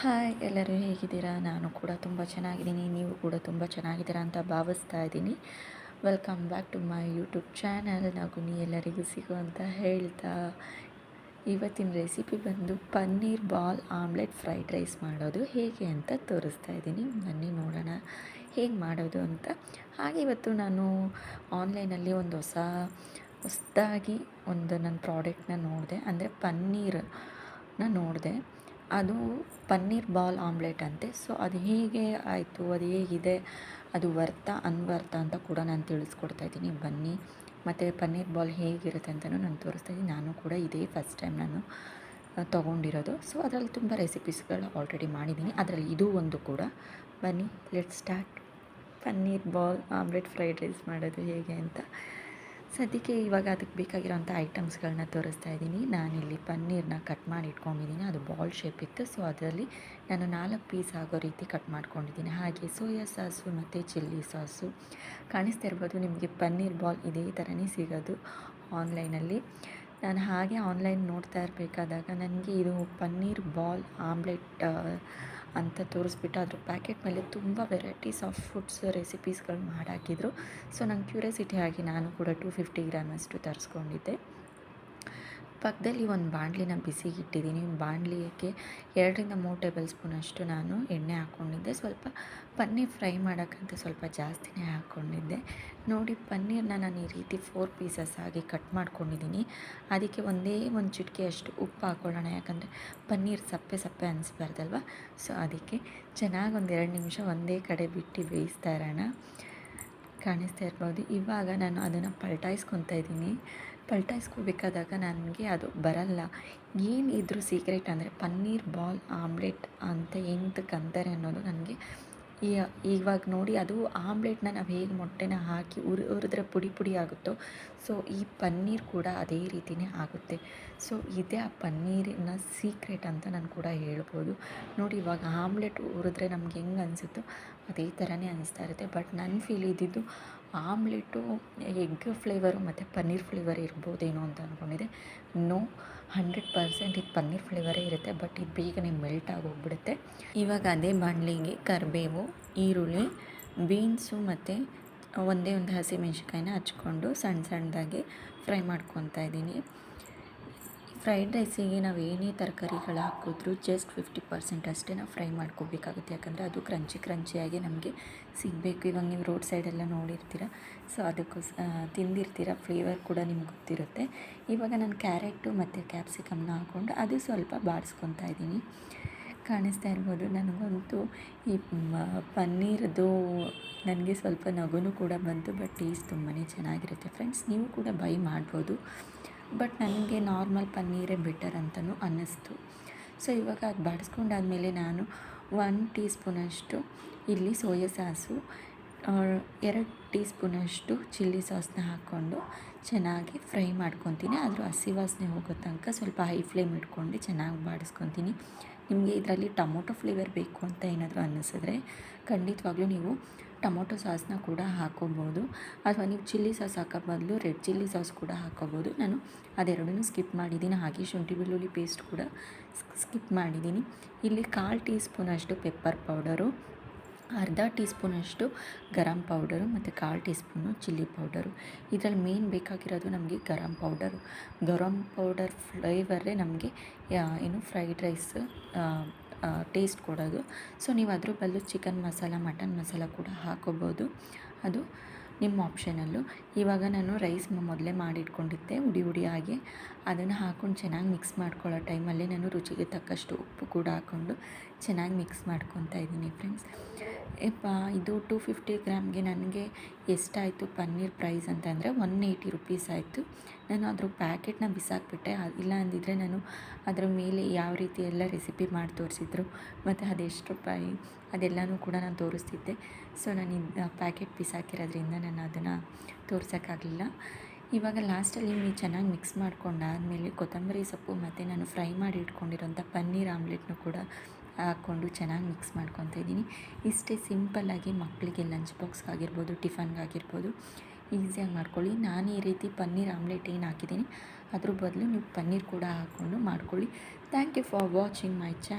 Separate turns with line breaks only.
Hi, ಎಲ್ಲರೂ ಹೇಗಿದ್ದೀರಾ? ನಾನು ಕೂಡ ತುಂಬ ಚೆನ್ನಾಗಿದ್ದೀನಿ. ನೀವು ಕೂಡ ತುಂಬ ಚೆನ್ನಾಗಿದ್ದೀರಾ ಅಂತ ಭಾವಿಸ್ತಾ ಇದ್ದೀನಿ. Welcome back to my YouTube channel ನಗುನಿ ಎಲ್ಲರಿಗೂ ಸಿಗು ಅಂತ ಹೇಳ್ತಾ. ಇವತ್ತಿನ ರೆಸಿಪಿ ಬಂದು paneer ball omelette fried rice ಮಾಡೋದು ಹೇಗೆ ಅಂತ ತೋರಿಸ್ತಾ ಇದ್ದೀನಿ. ಬನ್ನಿ ನೋಡೋಣ ಹೇಗೆ ಮಾಡೋದು ಅಂತ. ಹಾಗೆ ಇವತ್ತು ನಾನು ಆನ್ಲೈನಲ್ಲಿ ಒಂದು ಹೊಸ, ಹೊಸದಾಗಿ ಒಂದು ನನ್ನ ಪ್ರಾಡಕ್ಟ್ನ ನೋಡಿದೆ. ಅಂದರೆ ಪನ್ನೀರನ್ನ ನೋಡಿದೆ. ಅದು ಪನ್ನೀರ್ ಬಾಲ್ ಆಮ್ಲೆಟ್ ಅಂತೆ. ಸೊ ಅದು ಹೇಗೆ ಆಯಿತು, ಅದು ಹೇಗಿದೆ, ಅದು ವರ್ತ ಅನ್ವರ್ತ ಅಂತ ಕೂಡ ನಾನು ತಿಳಿಸ್ಕೊಡ್ತಾ ಇದ್ದೀನಿ. ಬನ್ನಿ. ಮತ್ತು ಪನ್ನೀರ್ ಬಾಲ್ ಹೇಗಿರುತ್ತೆ ಅಂತಲೂ ನಾನು ತೋರಿಸ್ತಾ ಇದ್ದೀನಿ. ನಾನು ಕೂಡ ಇದೇ ಫಸ್ಟ್ ಟೈಮ್ ನಾನು ತೊಗೊಂಡಿರೋದು. ಸೊ ಅದರಲ್ಲಿ ತುಂಬ ರೆಸಿಪೀಸ್ಗಳು ಆಲ್ರೆಡಿ ಮಾಡಿದ್ದೀನಿ. ಅದರಲ್ಲಿ ಇದು ಒಂದು ಕೂಡ. ಬನ್ನಿ let start paneer ball omelette fried rice ಮಾಡೋದು ಹೇಗೆ ಅಂತ. ಸದ್ಯಕ್ಕೆ ಇವಾಗ ಅದಕ್ಕೆ ಬೇಕಾಗಿರೋಂಥ ಐಟಮ್ಸ್ಗಳನ್ನ ತೋರಿಸ್ತಾ ಇದ್ದೀನಿ. ನಾನಿಲ್ಲಿ ಪನ್ನೀರನ್ನ ಕಟ್ ಮಾಡಿ ಇಟ್ಕೊಂಡಿದ್ದೀನಿ. ಅದು ಬಾಲ್ ಶೇಪ್ ಇತ್ತು. ಸೊ ಅದರಲ್ಲಿ ನಾನು ನಾಲ್ಕು ಪೀಸ್ ಆಗೋ ರೀತಿ ಕಟ್ ಮಾಡ್ಕೊಂಡಿದ್ದೀನಿ. ಹಾಗೆ ಸೋಯಾ ಸಾಸು ಮತ್ತು ಚಿಲ್ಲಿ ಸಾಸು. ಕಾಣಿಸ್ತಾ ಇರ್ಬೋದು ನಿಮಗೆ ಪನ್ನೀರ್ ಬಾಲ್ ಇದೇ ಥರನೇ ಸಿಗೋದು ಆನ್ಲೈನಲ್ಲಿ ನಾನು ಹಾಗೆ ಆನ್ಲೈನ್ ನೋಡ್ತಾ ಇರಬೇಕಾದಾಗ ನನಗೆ ಇದು ಪನ್ನೀರ್ ಬಾಲ್ ಆಮ್ಲೆಟ್ ಅಂತ ತೋರಿಸ್ಬಿಟ್ಟು ಅದ್ರ ಪ್ಯಾಕೆಟ್ ಮೇಲೆ ತುಂಬ ವೆರೈಟೀಸ್ ಆಫ್ ಫುಡ್ಸ್ ರೆಸಿಪೀಸ್ಗಳು ಮಾಡಾಕಿದ್ರು ಸೊ ನಂಗೆ ಕ್ಯೂರಿಯಾಸಿಟಿ ಆಗಿ ನಾನು ಕೂಡ ಟೂ ಫಿಫ್ಟಿ ಗ್ರಾಮಷ್ಟು ತರಿಸ್ಕೊಂಡಿದ್ದೆ. ಪಕ್ಕದಲ್ಲಿ ಒಂದು ಬಾಣಲಿನ ಬಿಸಿ ಇಟ್ಟಿದ್ದೀನಿ ಬಾಣಲಿಗೆ ಎರಡರಿಂದ ಮೂರು ಟೇಬಲ್ ಸ್ಪೂನಷ್ಟು ನಾನು ಎಣ್ಣೆ ಹಾಕ್ಕೊಂಡಿದ್ದೆ. ಸ್ವಲ್ಪ ಪನ್ನೀರ್ ಫ್ರೈ ಮಾಡೋಕ್ಕಂತ ಸ್ವಲ್ಪ ಜಾಸ್ತಿನೇ ಹಾಕ್ಕೊಂಡಿದ್ದೆ. ನೋಡಿ ಪನ್ನೀರನ್ನ ನಾನು ಈ ರೀತಿ ಫೋರ್ ಪೀಸಸ್ ಆಗಿ ಕಟ್ ಮಾಡ್ಕೊಂಡಿದ್ದೀನಿ. ಅದಕ್ಕೆ ಒಂದೇ ಒಂದು ಚಿಟಿಕೆಯಷ್ಟು ಉಪ್ಪು ಹಾಕ್ಕೊಳ್ಳೋಣ ಯಾಕಂದರೆ ಪನ್ನೀರ್ ಸಪ್ಪೆ ಸಪ್ಪೆ ಅನಿಸ್ಬಾರ್ದಲ್ವ? ಸೊ ಅದಕ್ಕೆ ಚೆನ್ನಾಗಿ ಒಂದು ಎರಡು ನಿಮಿಷ ಒಂದೇ ಕಡೆ ಬಿಟ್ಟು ಬೇಯಿಸ್ತಾ ಇರೋಣ. ಕಾಣಿಸ್ತಾ ಇರ್ಬೋದು. ಇವಾಗ ನಾನು ಅದನ್ನು ಪಲ್ಟಾಯಿಸ್ಕೊತಾ ಇದ್ದೀನಿ. ಪಲ್ಟಾಯಿಸ್ಕೋಬೇಕಾದಾಗ ನನಗೆ ಅದು ಬರಲ್ಲ. ಏನು ಇದ್ರೂ ಸೀಕ್ರೆಟ್ ಅಂದರೆ ಪನ್ನೀರ್ ಬಾಲ್ ಆಮ್ಲೆಟ್ ಅಂತ ಎಂತಕ್ಕೆ ಅಂತಾರೆ ಅನ್ನೋದು ನನಗೆ ಇವಾಗ ನೋಡಿ ಅದು ಆಮ್ಲೆಟ್ನ ನಾವು ಹೇಗೆ ಮೊಟ್ಟೆನ ಹಾಕಿ ಉರಿ, ಉರಿದ್ರೆ ಪುಡಿ ಪುಡಿ ಆಗುತ್ತೋ, ಸೊ ಈ ಪನ್ನೀರ್ ಕೂಡ ಅದೇ ರೀತಿಯೇ ಆಗುತ್ತೆ. ಸೊ ಇದೇ ಆ ಪನ್ನೀರಿನ ಸೀಕ್ರೆಟ್ ಅಂತ ನಾನು ಕೂಡ ಹೇಳ್ಬೋದು. ನೋಡಿ ಇವಾಗ ಆಮ್ಲೆಟ್ ಉರಿದ್ರೆ ನಮ್ಗೆ ಹೆಂಗೆ ಅನಿಸುತ್ತೋ ಅದೇ ಥರನೇ ಅನ್ನಿಸ್ತಾ ಇರುತ್ತೆ. ಬಟ್ ನನ್ನ ಫೀಲ್ ಇದ್ದಿದ್ದು ಆಮ್ಲೆಟು ಎಗ್ ಫ್ಲೇವರು ಮತ್ತು ಪನ್ನೀರ್ ಫ್ಲೇವರ್ ಇರ್ಬೋದೇನೋ ಅಂತ ಅಂದ್ಕೊಂಡಿದ್ದೆ ನೋ ಹಂಡ್ರೆಡ್ ಪರ್ಸೆಂಟ್ ಇದು ಪನ್ನೀರ್ ಫ್ಲೇವರೇ ಇರುತ್ತೆ. ಬಟ್ ಇದು ಬೇಗನೆ ಮೆಲ್ಟ್ ಆಗೋಗ್ಬಿಡುತ್ತೆ. ಇವಾಗ ಅದೇ ಬಾಣಲಿಗೆ ಕರಿಬೇವು, ಈರುಳ್ಳಿ, ಬೀನ್ಸು ಮತ್ತು ಒಂದೇ ಒಂದು ಹಸಿಮೆಣ್ಸಿಕಾಯಿನ ಹಚ್ಕೊಂಡು ಸಣ್ಣ ಸಣ್ಣದಾಗಿ ಫ್ರೈ ಮಾಡ್ಕೊತಾ ಇದ್ದೀನಿ. ಫ್ರೈಡ್ ರೈಸಿಗೆ ನಾವು ಏನೇ ತರಕಾರಿಗಳು ಹಾಕಿದ್ರು ಜಸ್ಟ್ ಫಿಫ್ಟಿ ಪರ್ಸೆಂಟ್ ಅಷ್ಟೇ ನಾವು ಫ್ರೈ ಮಾಡ್ಕೋಬೇಕಾಗುತ್ತೆ. ಯಾಕಂದರೆ ಅದು ಕ್ರಂಚಿ ಕ್ರಂಚಿಯಾಗಿ ನಮಗೆ ಸಿಗಬೇಕು. ಇವಾಗ ನೀವು ರೋಡ್ ಸೈಡೆಲ್ಲ ನೋಡಿರ್ತೀರ ಸೊ ಅದಕ್ಕೋಸ್ ತಿಂದಿರ್ತೀರ ಫ್ಲೇವರ್ ಕೂಡ ನಿಮ್ಗೆ ಗೊತ್ತಿರುತ್ತೆ. ಇವಾಗ ನಾನು ಕ್ಯಾರೆಟು ಮತ್ತು ಕ್ಯಾಪ್ಸಿಕಮ್ನ ಹಾಕ್ಕೊಂಡು ಅದು ಸ್ವಲ್ಪ ಬಾಡಿಸ್ಕೊತಾ ಇದ್ದೀನಿ. ಕಾಣಿಸ್ತಾ ಇರ್ಬೋದು, ನನಗಂತೂ ಈ ಪನ್ನೀರ್ದು ನನಗೆ ಸ್ವಲ್ಪ ನಗುನು ಕೂಡ ಬಂತು ಬಟ್ ಟೇಸ್ಟ್ ತುಂಬಾ ಚೆನ್ನಾಗಿರುತ್ತೆ. ಫ್ರೆಂಡ್ಸ್ ನೀವು ಕೂಡ ಬೈ ಮಾಡ್ಬೋದು. ಬಟ್ ನನಗೆ ನಾರ್ಮಲ್ ಪನ್ನೀರೇ ಬೆಟರ್ ಅಂತಲೂ ಅನ್ನಿಸ್ತು. ಸೊ, ಇವಾಗ ಅದು ಬಾಡಿಸ್ಕೊಂಡಾದಮೇಲೆ ನಾನು ಒನ್ ಟೀ ಸ್ಪೂನಷ್ಟು ಇಲ್ಲಿ ಸೋಯಾ ಸಾಸು ಎರಡು ಟೀ ಸ್ಪೂನಷ್ಟು ಚಿಲ್ಲಿ ಸಾಸ್ನ ಹಾಕ್ಕೊಂಡು ಚೆನ್ನಾಗಿ ಫ್ರೈ ಮಾಡ್ಕೊತೀನಿ. ಆದರೂ ಹಸಿ ವಾಸನೆ ಹೋಗೋ ತನಕ ಸ್ವಲ್ಪ ಹೈ ಫ್ಲೇಮ್ ಇಟ್ಕೊಂಡು ಚೆನ್ನಾಗಿ ಬಾಡಿಸ್ಕೊತೀನಿ. ನಿಮಗೆ ಇದರಲ್ಲಿ ಟೊಮೊಟೊ ಫ್ಲೇವರ್ ಬೇಕು ಅಂತ ಏನಾದರೂ ಅನ್ನಿಸಿದ್ರೆ ಖಂಡಿತವಾಗ್ಲೂ ನೀವು ಟೊಮೊಟೊ ಸಾಸ್ನ ಕೂಡ ಹಾಕೋಬೋದು ಅಥವಾ ನೀವು ಚಿಲ್ಲಿ ಸಾಸ್ ಹಾಕೋ ಬದಲು ರೆಡ್ ಚಿಲ್ಲಿ ಸಾಸ್ ಕೂಡ ಹಾಕೋಬೋದು ನಾನು ಅದೆರಡನ್ನೂ ಸ್ಕಿಪ್ ಮಾಡಿದ್ದೀನಿ. ಹಾಗೆ ಶುಂಠಿ ಬೆಳ್ಳುಳ್ಳಿ ಪೇಸ್ಟ್ ಕೂಡ ಸ್ಕಿಪ್ ಮಾಡಿದ್ದೀನಿ. ಇಲ್ಲಿ ಕಾಲು ಟೀ ಸ್ಪೂನಷ್ಟು ಪೆಪ್ಪರ್ ಪೌಡರು ಅರ್ಧ ಟೀ ಸ್ಪೂನಷ್ಟು ಗರಂ ಪೌಡರು ಮತ್ತು ಕಾಲು ಟೀ ಸ್ಪೂನು ಚಿಲ್ಲಿ ಪೌಡರು. ಇದರಲ್ಲಿ ಮೇನ್ ಬೇಕಾಗಿರೋದು ನಮಗೆ ಗರಂ ಪೌಡರು. ಗರಂ ಪೌಡರ್ ಫ್ಲೇವರೇ ನಮಗೆ ಏನು ಫ್ರೈಡ್ ರೈಸ್ ಟೇಸ್ಟ್ ಕೊಡೋದು. ಸೊ ನೀವು ಅದ್ರ ಬದಲು ಚಿಕನ್ ಮಸಾಲ ಮಟನ್ ಮಸಾಲ ಕೂಡ ಹಾಕೋಬೋದು. ಅದು ನಿಮ್ಮ ಆಪ್ಷನಲ್ಲು ಇವಾಗ ನಾನು ರೈಸ್ ಮೊದಲೇ ಮಾಡಿಟ್ಕೊಂಡಿದ್ದೆ. ಉಡಿ ಉಡಿಯಾಗಿ ಅದನ್ನು ಹಾಕ್ಕೊಂಡು ಚೆನ್ನಾಗಿ ಮಿಕ್ಸ್ ಮಾಡ್ಕೊಳ್ಳೋ ಟೈಮಲ್ಲಿ ನಾನು ರುಚಿಗೆ ತಕ್ಕಷ್ಟು ಉಪ್ಪು ಕೂಡ ಹಾಕ್ಕೊಂಡು ಚೆನ್ನಾಗಿ ಮಿಕ್ಸ್ ಮಾಡ್ಕೊತಾ ಇದ್ದೀನಿ ಫ್ರೆಂಡ್ಸ್. ಯಪ್ಪ ಇದು ಟೂ ಫಿಫ್ಟಿ ಗ್ರಾಮ್ಗೆ ನನಗೆ ಎಷ್ಟಾಯಿತು ಪನ್ನೀರ್ ಪ್ರೈಸ್ ಅಂತಂದರೆ ಒನ್ ಏಯ್ಟಿ ರುಪೀಸ್ ಆಯಿತು. ನಾನು ಅದ್ರ ಪ್ಯಾಕೆಟ್ನ ಬಿಸಾಕ್ಬಿಟ್ಟೆ. ಇಲ್ಲ ಅಂದಿದ್ರೆ ನಾನು ಅದರ ಮೇಲೆ ಯಾವ ರೀತಿ ಎಲ್ಲ ರೆಸಿಪಿ ಮಾಡಿ ತೋರಿಸಿದ್ರು, ಮತ್ತು ಅದೆಷ್ಟು ರೂಪಾಯಿ ಅದೆಲ್ಲನೂ ಕೂಡ ನಾನು ತೋರಿಸ್ತಿದ್ದೆ. ಸೊ, ನಾನು ಪ್ಯಾಕೆಟ್ ಬಿಸಾಕಿರೋದ್ರಿಂದ ನಾನು ಅದನ್ನು ತೋರ್ಸೋಕ್ಕಾಗಲಿಲ್ಲ. ಇವಾಗ ಲಾಸ್ಟಲ್ಲಿ ನೀವು ಚೆನ್ನಾಗಿ ಮಿಕ್ಸ್ ಮಾಡ್ಕೊಂಡಾದಮೇಲೆ ಕೊತ್ತಂಬರಿ ಸೊಪ್ಪು ಮತ್ತು ನಾನು ಫ್ರೈ ಮಾಡಿ ಇಟ್ಕೊಂಡಿರೋಂಥ ಪನ್ನೀರ್ ಆಮ್ಲೆಟ್ನು ಕೂಡ ಹಾಕ್ಕೊಂಡು ಚೆನ್ನಾಗಿ ಮಿಕ್ಸ್ ಮಾಡ್ಕೊತಾ ಇದ್ದೀನಿ. ಇಷ್ಟೇ ಸಿಂಪಲ್ಲಾಗಿ ಮಕ್ಕಳಿಗೆ ಲಂಚ್ ಬಾಕ್ಸ್ಗಾಗಿರ್ಬೋದು ಟಿಫನ್ಗಾಗಿರ್ಬೋದು ಈಸಿಯಾಗಿ ಮಾಡ್ಕೊಳ್ಳಿ. ನಾನು ಈ ರೀತಿ ಪನ್ನೀರ್ ಆಮ್ಲೆಟ್ ಏನು ಹಾಕಿದ್ದೀನಿ, ಅದ್ರ ಬದಲು ನೀವು ಪನ್ನೀರ್ ಕೂಡ ಹಾಕ್ಕೊಂಡು ಮಾಡ್ಕೊಳ್ಳಿ. Thank you for watching my channel